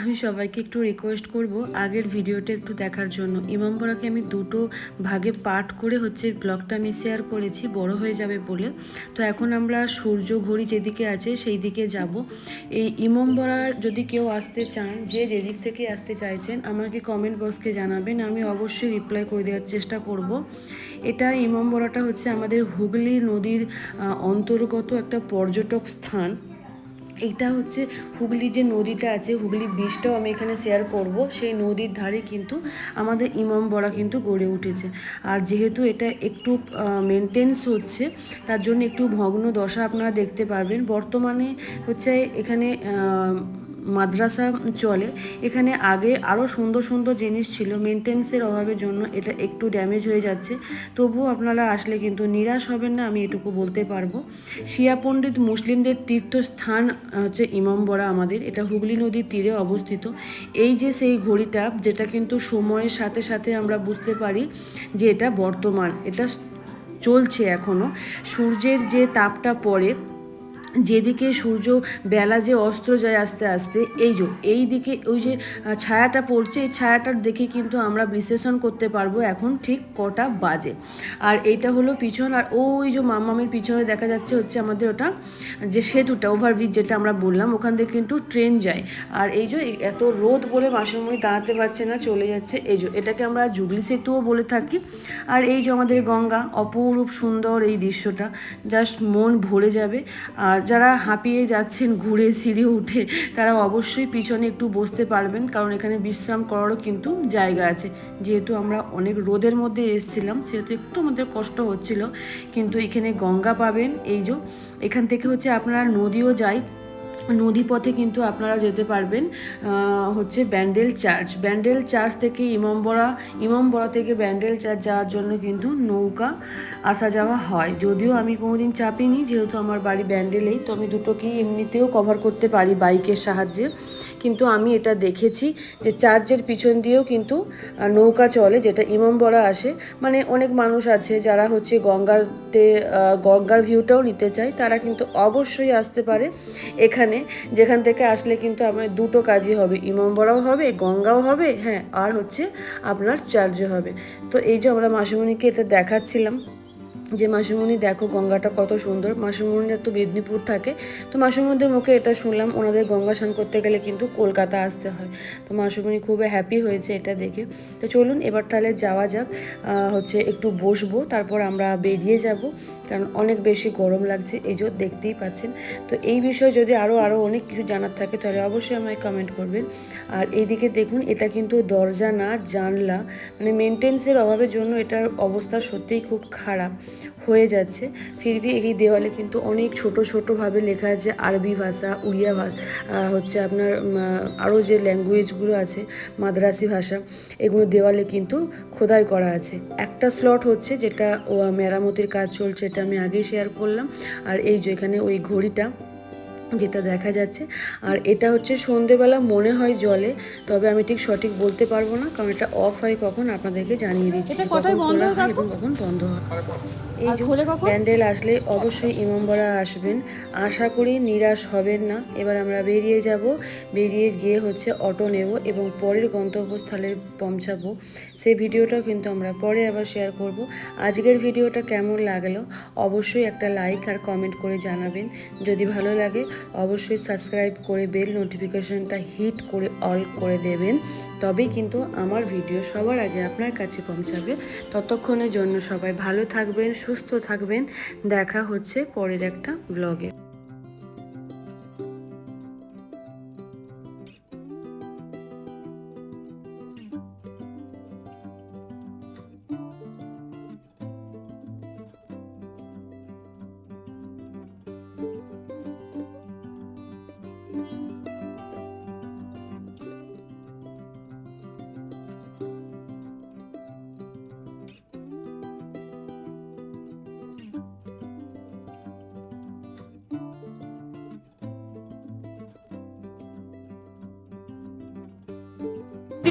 আমি সবাইকে একটু রিকোয়েস্ট করব আগের ভিডিওটা একটু দেখার জন্য। ইমামবাড়াকে আমি দুটো ভাগে পার্ট করে হচ্ছে ব্লগটা আমি শেয়ার করেছি, বড় হয়ে যাবে বলে। তো এখন আমরা সূর্য ঘড়ি যেদিকে আছে সেই দিকে যাব। এই ইমামবাড়ার যদি কেউ আসতে চান, যে যেদিক থেকে আসতে চাইছেন, আমাকে কমেন্ট বক্সকে জানাবেন, আমি অবশ্যই রিপ্লাই করে দেওয়ার চেষ্টা করব। এটা ইমামবাড়াটা হচ্ছে আমাদের হুগলি নদীর অন্তর্গত একটা পর্যটক স্থান। এইটা হচ্ছে হুগলি যে নদীটা আছে, হুগলি ব্রিজটাও আমি এখানে শেয়ার করব। সেই নদীর ধারে কিন্তু আমাদের ইমাম বড়া কিন্তু গড়ে উঠেছে। আর যেহেতু এটা একটু মেনটেন্স হচ্ছে, তার জন্য একটু ভগ্ন দশা আপনারা দেখতে পারবেন। বর্তমানে হচ্ছে এখানে মাদ্রাসা চলে, এখানে আগে আরও সুন্দর সুন্দর জিনিস ছিল মেনটেন্সের অভাবের জন্য এটা একটু ড্যামেজ হয়ে যাচ্ছে। তবুও আপনারা আসলে কিন্তু নিরাশ হবেন না, আমি এটুকু বলতে পারব। শিয়া পণ্ডিত মুসলিমদের তীর্থস্থান হচ্ছে ইমামবড়া আমাদের, এটা হুগলি নদীর তীরে অবস্থিত। এই যে সেই ঘড়িটা, যেটা কিন্তু সময়ের সাথে সাথে আমরা বুঝতে পারি যে এটা বর্তমান, এটা চলছে এখনও সূর্যের যে তাপটা পড়ে যেদিকে সূর্য, বেলা যে অস্ত্র যায় আস্তে আস্তে, এই যে, এই দিকে ওই যে ছায়াটা পড়ছে, এই ছায়াটার দেখে কিন্তু আমরা বিশ্লেষণ করতে পারব এখন ঠিক কটা বাজে। আর এইটা হলো পিছন, আর ওই যে মামামের পিছনে দেখা যাচ্ছে হচ্ছে আমাদের ওটা, যে সেতুটা ওভারব্রিজ যেটা আমরা বললাম, ওখান থেকে কিন্তু ট্রেন যায়। আর এই যে এত রোদ বলে মাসুমণি দাঁড়াতে পারছে না, চলে যাচ্ছে। এই যে, এটাকে আমরা জুগলি সেতুও বলে থাকি। আর এই যে আমাদের গঙ্গা, অপরূপ সুন্দর এই দৃশ্যটা জাস্ট মন ভরে যাবে। আর যারা হাঁপিয়ে যাচ্ছেন, ঘুরে সিঁড়ি উঠে, তারা অবশ্যই পিছনে একটু বসতে পারবেন, কারণ এখানে বিশ্রাম করারও কিন্তু জায়গা আছে। যেহেতু আমরা অনেক রোদের মধ্যে এসেছিলাম, সেহেতু একটু আমাদের কষ্ট হচ্ছিল, কিন্তু এখানে গঙ্গা পাবেন। এই যে, এখান থেকে হচ্ছে আপনারা নদীও যায় নদী পথে কিন্তু আপনারা যেতে পারবেন হচ্ছে ব্যান্ডেল চার্চ। ব্যান্ডেল চার্চ থেকে ইমামবড়া ইমামবড়া থেকে ব্যান্ডেল চার্চ যাওয়ার জন্য কিন্তু নৌকা আসা যাওয়া হয়। যদিও আমি কোনোদিন চাপিনি, যেহেতু আমার বাড়ি ব্যান্ডেলেই, তো আমি দুটোকেই এমনিতেও কভার করতে পারি বাইকের সাহায্যে। কিন্তু আমি এটা দেখেছি যে চার্চের পিছন দিয়েও কিন্তু নৌকা চলে, যেটা ইমামবড়া আসে। মানে অনেক মানুষ আছে যারা হচ্ছে গঙ্গাতে গঙ্গার ভিউটাও নিতে চায়, তারা কিন্তু অবশ্যই আসতে পারে এখানে। যেখান থেকে আসলে কিন্তু আমার দুটো কাজই হবে। ইমামবড়াও হবে, গঙ্গাও হবে হ্যাঁ আর হচ্ছে আপনার চার্জও হবে। তো এই যে আমরা মাসিমণিকে এটা দেখাচ্ছিলাম যে মাসিমণি, দেখো গঙ্গাটা কত সুন্দর। মাসিমণিরা তো মেদিনীপুর থাকে। তো মাসিমণিদের মুখে এটা শুনলাম, ওনাদের গঙ্গা স্নান করতে গেলে কিন্তু কলকাতা আসতে হয়। তো মাসিমণি খুবই হ্যাপি হয়েছে এটা দেখে। তো চলুন, এবার তাহলে যাওয়া যাক। হচ্ছে একটু বসবো, তারপর আমরা বেরিয়ে যাব। কারণ অনেক বেশি গরম লাগছে, এই যে দেখতেই পাচ্ছেন। তো এই বিষয়ে যদি আরও আরও অনেক কিছু জানার থাকে, তাহলে অবশ্যই আমায় কমেন্ট করবেন। আর এইদিকে দেখুন, এটা কিন্তু দরজা না, জানলা। মানে মেনটেন্সের অভাবের জন্য এটার অবস্থা সত্যিই খুব খারাপ। হয়ে যাচ্ছে। ফিরবি এই দেওয়ালে কিন্তু অনেক ছোট ছোটোভাবে লেখা আছে আরবি ভাষা, উড়িয়া ভাষা হচ্ছে আপনার আরও যে ল্যাঙ্গুয়েজগুলো আছে, মাদ্রাসি ভাষা, এগুলো দেওয়ালে কিন্তু খোদাই করা আছে। একটা স্লট হচ্ছে যেটা মেরামতির কাজ চলছে, এটা আমি আগেই শেয়ার করলাম। আর এই যে এখানে ওই ঘড়িটা যেটা দেখা যাচ্ছে। আর এটা হচ্ছে সন্ধেবেলা মনে হয় জলে তবে আমি ঠিক সঠিক বলতে পারব না কারণ এটা অফ হয় কখন আপনাদেরকে জানিয়ে দিচ্ছি কখন বন্ধ খোলা হয় এবং কখন বন্ধ হয়। এই? প্যান্ডেল আসলে অবশ্যই ইমামবাড়া আসবেন। আশা করি নিরাশ হবেন না। এবার আমরা বেরিয়ে যাব। বেরিয়ে গিয়ে হচ্ছে অটো নেব এবং পরের গন্তব্যস্থলে পৌঁছাবো। সেই ভিডিওটাও কিন্তু আমরা পরে আবার শেয়ার করব। আজকের ভিডিওটা কেমন লাগল? অবশ্যই একটা লাইক আর কমেন্ট করে জানাবেন। যদি ভালো লাগে অবশ্যই সাবস্ক্রাইব করে বেল নোটিফিকেশনটা হিট করে অল করে দেবেন। তবেই কিন্তু আমার ভিডিও সবার আগে আপনার কাছে পৌঁছাবে। ততক্ষণের জন্য সবাই ভালো থাকবেন, সুস্থ থাকবেন। দেখা হচ্ছে পরের একটা ব্লগে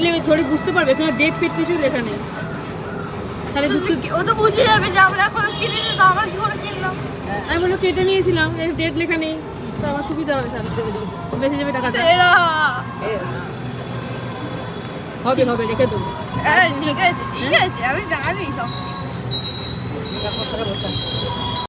দিলে থোড়ি বুঝতে পারবে এখানে ডেট ফেট কিছু লেখা নেই। তাহলে ও তো বুঝে যাবে যে আমরা এখন কিনে আমরা কি করে কিনলাম? আমি মনে কেটে নিয়েছিলাম এর ডেট লেখা নেই তো আমার সুবিধা হবে স্যার বেঁচে যাবে টাকাটা। হবে হবে রেখে দেবো। ঠিক আছে ঠিক আছে আমি সব।